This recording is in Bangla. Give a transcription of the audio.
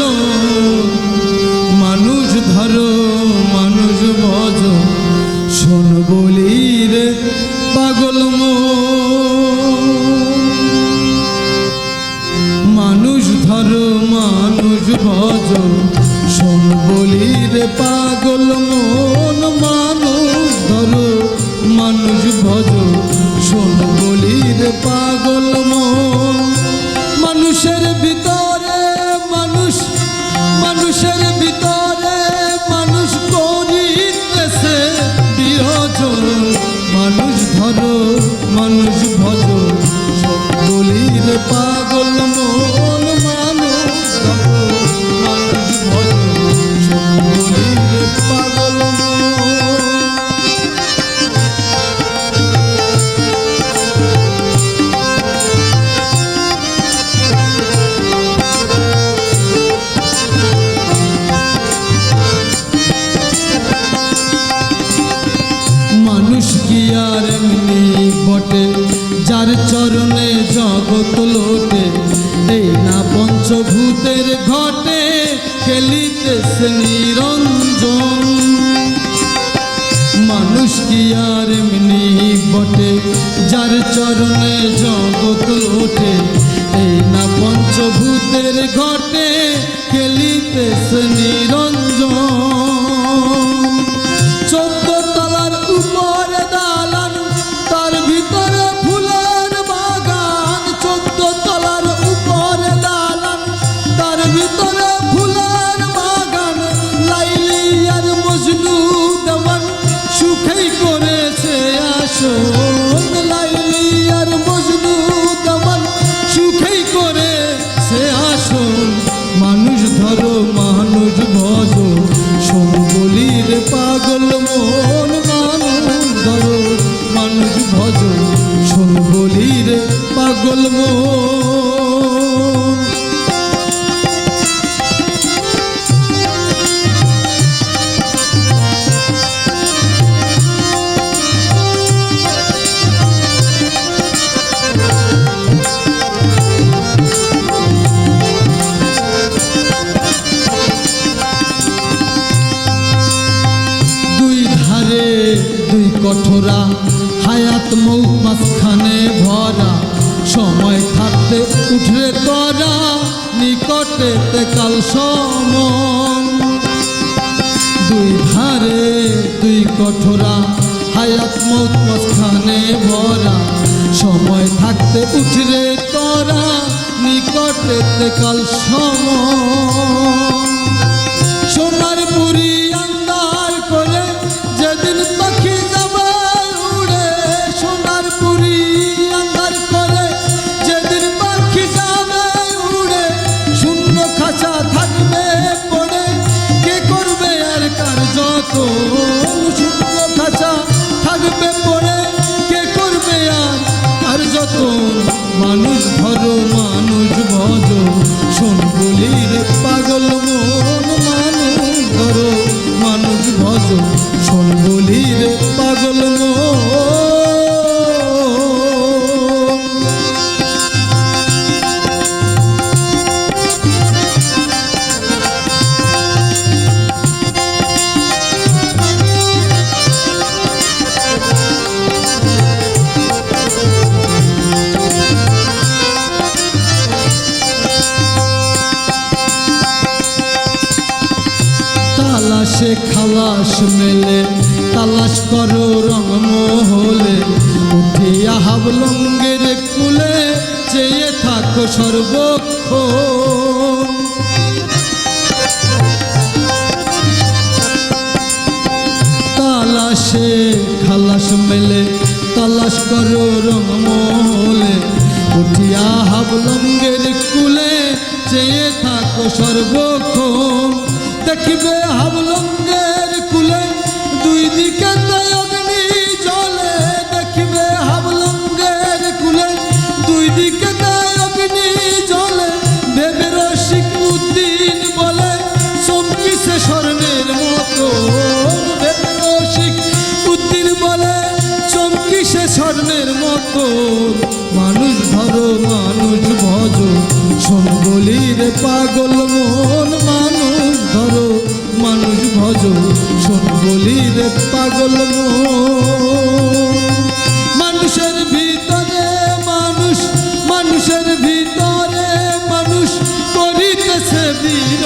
বিরজ মানুষ ধরো, মানুষ ভজ শোন বলি রে পাগল মন। মানুষ ধরো, মানুষ ভজ শোন বলি রে পাগল মন, মানুষ ধরো, মানুষ ভজ শোন বলি রে পাগল মন, মানুষের ভিতরে ধরো মানুষ ভজ সকলের পাগল না পঞ্চভূতের ঘটে খেলিতেছে নিরঞ্জন। মানুষ কি আর এমনি বটে? যার চরণে জগৎ লোটে এই না পঞ্চভূতের ঘটে খেলিতেছে নিরঞ্জন। চোদ্দ রে পাগল মন দুই দুই কঠোরা হায়াত মৌ মাঝখানে ভরা। সময় থাকতে উঠরে করা নিকটে কাল সমন। দুই ধারে, দুই কঠোরা, হায়াত মৌত মাঝখানে ভরা। সময় থাকতে উঠরে করা নিকটে কাল সমন। 你知。তালাশে খালাস মেলে, তালাশ করো রং মহলে। উঠিয়া হাবলঙ্গের কুলে চেয়ে থাকো সর্বক্ষণ। তালাশে খালাস মেলে, তালাশ করো রং মহলে। উঠিয়া হাবলঙ্গের কুলে চেয়ে থাকো সর্বক্ষণ। দেখিবে হাবলঙ্গের কুলে দুই দিকে তাই সে স্বর্ণের মতো। মানুষ ধরো মানুষ ভজ। সম্বলির পাগল মন, মানুষ ধরো, মানুষ ভজ। সম্বলির পাগল মানুষের ভিতরে মানুষ, মানুষের ভিতরে মানুষ করিতেছে বীর।